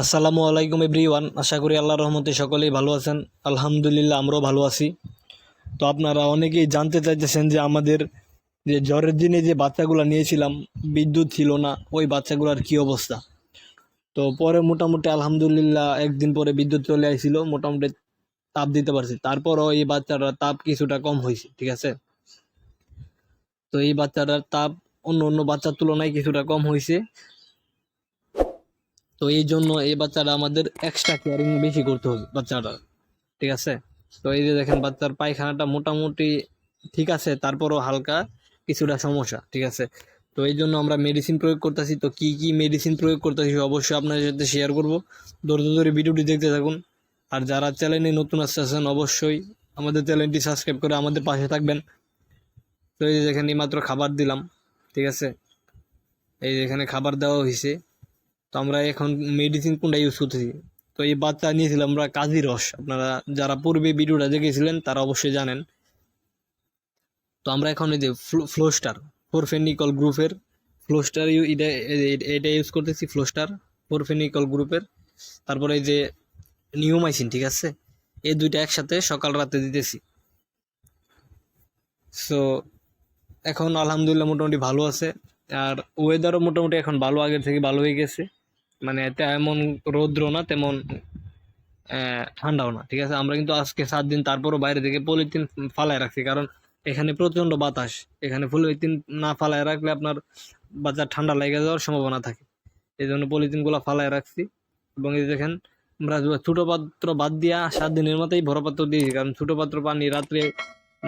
আসসালামু আলাইকুম এভরিওয়ান। আশা করি আল্লাহ রহমতে সকলেই ভালো আছেন। আলহামদুলিল্লাহ, আমরাও ভালো আছি। তো আপনারা অনেকেই জানতে চাইতেছেন যে আমাদের যে জ্বরের দিনে যে বাচ্চাগুলো নিয়েছিলাম, বিদ্যুৎ ছিল না, ওই বাচ্চাগুলোর কি অবস্থা? তো পরে মোটামুটি আলহামদুলিল্লাহ একদিন পরে বিদ্যুৎ চলে আসছিল মোটামুটি তাপ দিতে পারছি। তারপরও এই বাচ্চাটার তাপ কিছুটা কম হয়েছে ঠিক আছে? তো এই বাচ্চাটার তাপ অন্য অন্য বাচ্চার তুলনায় কিছুটা কম হয়েছে তো এই জন্য এই বাচ্চারা আমাদের এক্সট্রা কেয়ারিং বেশি করতে হবে বাচ্চাটা ঠিক আছে? তো এই যে দেখেন বাচ্চার পায়খানাটা মোটামুটি ঠিক আছে, তারপরও হালকা কিছুটা সমস্যা, ঠিক আছে? তো এই জন্য আমরা মেডিসিন প্রয়োগ করতেছি। তো কি কি মেডিসিন প্রয়োগ করতেছি অবশ্যই আপনাদের সাথে শেয়ার করব। ধৈর্য ধরে ভিডিওটি দেখতে থাকুন। আর যারা চ্যানেলে নতুন আসতেছেন অবশ্যই আমাদের চ্যানেলটি সাবস্ক্রাইব করে আমাদের পাশে থাকবেন। তো এই যে দেখেন এইমাত্র খাবার দিলাম, ঠিক আছে? এই যে এখানে খাবার দেওয়া হয়েছে আমরা এখন মেডিসিন কোনটা ইউজ করতেছি? তো এই বাচ্চা নিয়েছিলাম আমরা কাজী রস। আপনারা যারা পূর্বে ভিডিওটা দেখেছিলেন, তারা অবশ্যই জানেন। তো আমরা এখন এই যে ফ্লোস্টার ফোরফেনিকল গ্রুপের ফ্লোস্টার এটা এটা ইউজ করতেছি ফ্লোস্টার ফোরফেনিকল গ্রুপের তারপরে এই যে নিউমাইসিন ঠিক আছে? এই দুইটা একসাথে সকাল রাতে দিতেছি। সো এখন আলহামদুলিল্লাহ মোটামুটি ভালো আছে। আর ওয়েদারও মোটামুটি এখন ভালো, আগের থেকে ভালো হয়ে গেছে। মানে তেমন রৌদ্র না, তেমন ঠান্ডাও না, ঠিক আছে? আমরা কিন্তু আজকে সাত দিন তারপরও বাইরে থেকে পলিথিন ফালায় রাখছি, কারণ এখানে প্রচণ্ড বাতাস। এখানে পলিথিন না ফালায় রাখলে আপনার বাজার ঠান্ডা লেগে যাওয়ার সম্ভাবনা থাকে। এই জন্য পলিথিনগুলো ফালায় রাখছি। এবং এই দেখেন, আমরা ছোটো পাত্র বাদ দিয়া সাত দিনের মতোই বড় পাত্র দিয়েছি, কারণ ছোটো পাত্র পানি রাত্রে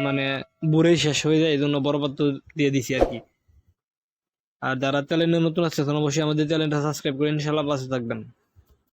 মানে বুড়েই শেষ হয়ে যায় এই জন্য বড় পাত্র দিয়ে দিছি আর কি। আর যারা চ্যানেলে নতুন আসছেন অবশ্যই আমাদের চ্যানেলটা সাবস্ক্রাইব করে ইনশাল্লাহ পাশে থাকবেন।